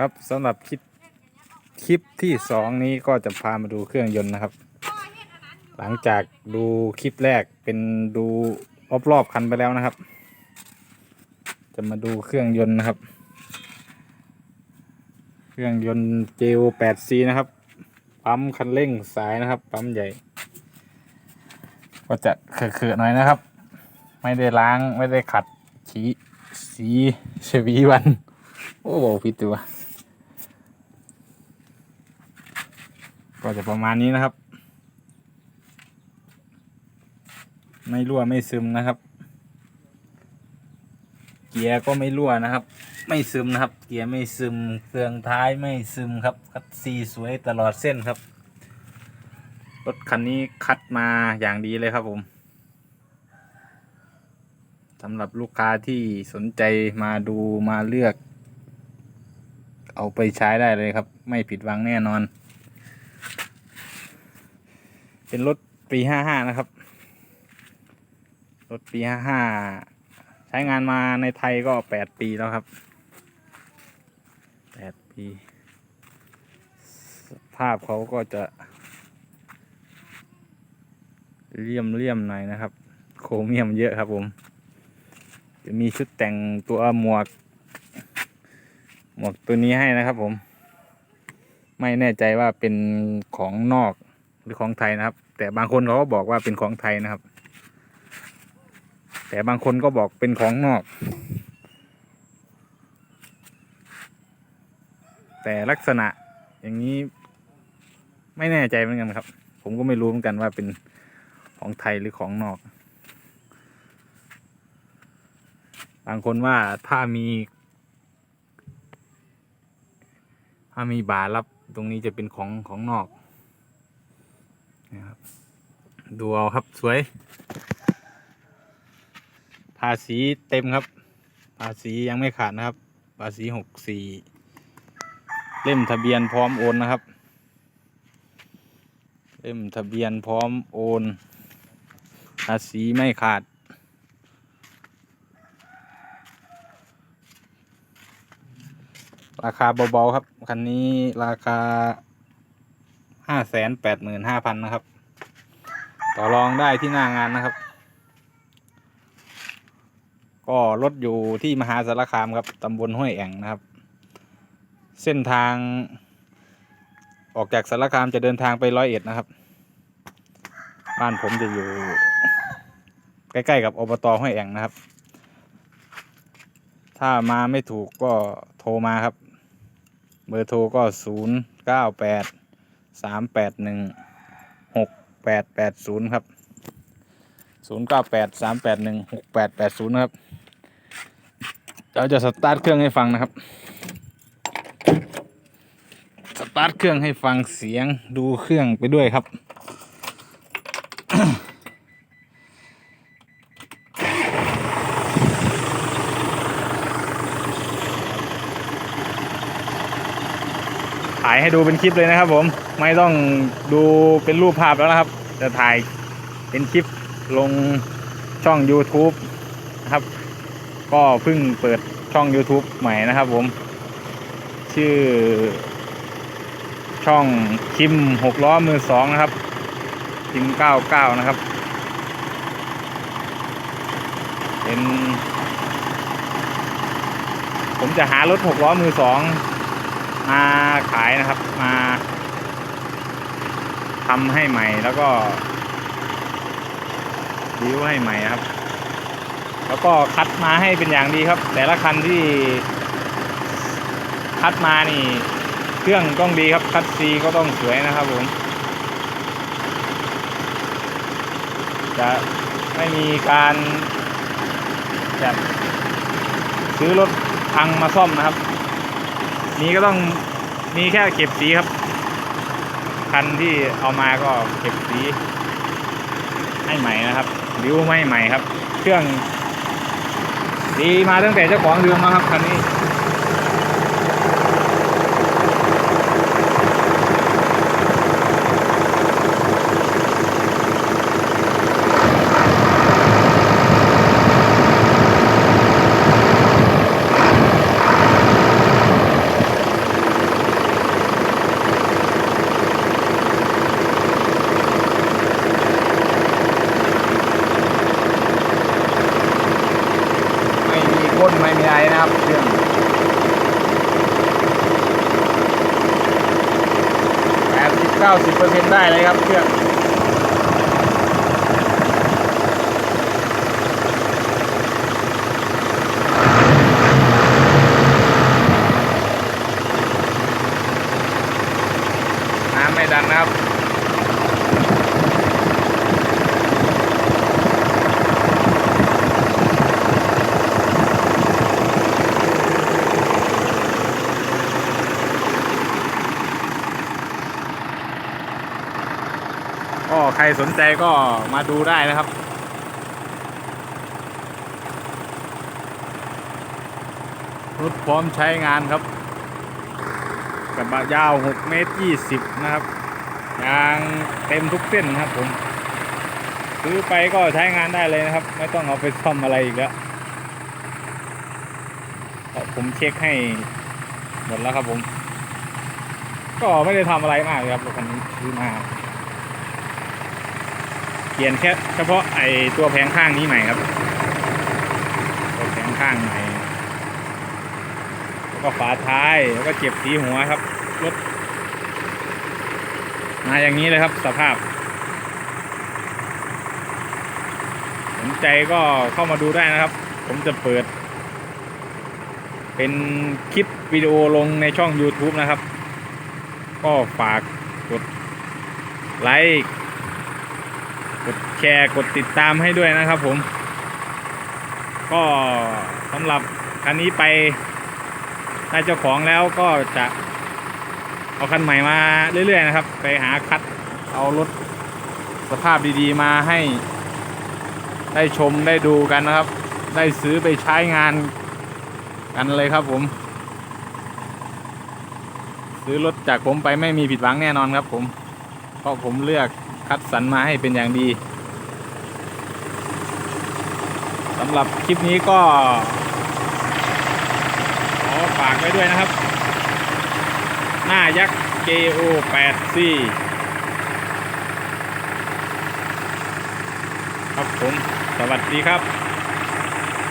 ครับสำหรับคลิปคลิปที่สองนี้ก็จะพามาดูเครื่องยนต์นะครับ หลังจากดูคลิปแรกเป็นดูรอบๆคันไปแล้วนะครับ จะมาดูเครื่องยนต์นะครับ เครื่องยนต์ JO 8C นะครับปั๊มคันเร่งสายนะครับ ปั๊มใหญ่ ก็จะเขื่อๆหน่อยนะครับ ไม่ได้ล้างไม่ได้ขัดสีสีชวีวัน โอ้บอกผิดตัว ก็จะประมาณนี้นะครับ ไม่รั่วไม่ซึมนะครับ เกียร์ก็ไม่รั่วนะครับ ไม่ซึมนะครับ เกียร์ไม่ซึมเครื่องท้ายไม่ซึมครับคัดซีสวยตลอดเส้นครับรถคันนี้คัดมาอย่างดีเลยครับผมสำหรับลูกค้าที่สนใจมาดูมาเลือก เอาไปใช้ได้เลยครับ ไม่ผิดหวังแน่นอน เป็นรถปีห้าห้านะครับ รถปีห้าห้าใช้งานมาในไทยก็แปดปีแล้วครับแปดปีสภาพเขาก็จะเลี่ยมเลี่ยมหน่อยนะครับ โครเมียมเยอะครับผม จะมีชุดแต่งตัวหมวก หมวกตัวนี้ให้นะครับผม ไม่แน่ใจว่าเป็นของนอก หรือของไทยนะครับ แต่บางคนเขาก็บอกว่าเป็นของไทยนะครับ แต่บางคนก็บอกเป็นของนอก แต่ลักษณะอย่างนี้ไม่แน่ใจเหมือนกันครับ ผมก็ไม่รู้เหมือนกันว่าเป็นของไทยหรือของนอก บางคนว่าถ้ามีถ้ามีบารับตรงนี้จะเป็นของของนอก ดูเอาครับสวย ภาษีเต็มครับ ภาษียังไม่ขาดนะครับ ภาษีหกสี่เล่มทะเบียนพร้อมโอนนะครับ เล่มทะเบียนพร้อมโอน ภาษีไม่ขาด ราคาเบาๆครับ คันนี้ราคาห้าแสนแปดหมื่นห้าพันนะครับ ต่อรองได้ที่หน้างานนะครับ ก็รถอยู่ที่มหาสารคามครับตำบลห้วยแอ่งนะครับ เส้นทาง ออกจากสารคามจะเดินทางไปร้อยเอ็ดนะครับบ้านผมจะอยู่ ใกล้ๆกับอบตห้วยแอ่งนะครับ ถ้ามาไม่ถูกก็โทรมาครับ เบอร์โทรก็ศูนย์เก้าแปดสามแปดหนึ่ง แปดแปดศูนย์ครับศูนย์เก้าแปดสามแปดหนึ่งหกแปดแปดศูนย์ครับเราจะสตาร์ทเครื่องให้ฟังนะครับ สตาร์ทเครื่องให้ฟังเสียงดูเครื่องไปด้วยครับถ่ายให้ดูเป็นคลิปเลยนะครับผม ไม่ต้องดูเป็นรูปภาพแล้วนะครับ จะถ่ายเป็นคลิปลงช่อง YouTube นะครับ ก็เพิ่งเปิดช่อง YouTube ใหม่นะครับผม ชื่อ ช่องคิมหกล้อมือสองนะครับคิมเก้าเก้านะครับ เป็น ผมจะหารถหกล้อมือสองมาขายนะครับมา ทำให้ใหม่แล้วก็วิวให้ใหม่ครับ แล้วก็คัดมาให้เป็นอย่างดีครับ แต่ละคันที่คัดมานี่ เครื่องต้องดีครับ คัดซีก็ต้องสวยนะครับผมจะไม่มีการจะซื้อรถพังมาซ่อมนะครับ นี่ก็ต้องมีแค่เก็บสีครับ คันที่เอามาก็เก็บสีให้ใหม่นะครับริ้วไม่ใหม่ครับ เครื่องดีมาตั้งแต่เจ้าของเดิมมาครับคันนี้ 90%ได้เลยครับเครื่องน้ำไม่ดันนะครับ ก็ ใครสนใจก็มาดูได้นะครับรถพร้อมใช้งานครับกระบะยาว 6 เมตร 20 นะครับ ยางเต็มทุกเส้นนะครับผม ซื้อไปก็ใช้งานได้เลยนะครับ ไม่ต้องเอาไปซ่อมอะไรอีกแล้วผมเช็คให้หมดแล้วครับผม ก็ไม่ได้ทำอะไรมากเลยครับรถคันนี้ซื้อมา เปลี่ยนแค่เฉพาะไอตัวแผงข้างนี้ใหม่ครับ ตัวแผงข้างใหม่แล้วก็ฝาท้ายแล้วก็เก็บสีหัวครับรถมาอย่างนี้เลยครับสภาพ สนใจก็เข้ามาดูได้นะครับ ผมจะเปิด เป็นคลิปวิดีโอลงในช่อง YouTube นะครับ ก็ฝากกดไลค์ กดแชร์กดติดตามให้ด้วยนะครับผม ก็สำหรับคันนี้ไปได้เจ้าของแล้วก็จะเอาคันใหม่มาเรื่อยๆนะครับ ไปหาคัดเอารถสภาพดีๆมาให้ ได้ชมได้ดูกันนะครับ ได้ซื้อไปใช้งานกันเลยครับผม ซื้อรถจากผมไปไม่มีผิดหวังแน่นอนครับผม เพราะผมเลือก คัดสรรมาให้เป็นอย่างดีสำหรับคลิปนี้ก็ขอฝากไว้ด้วยนะครับ หน้ายักษ์ KO8C ครับผม สวัสดีครับ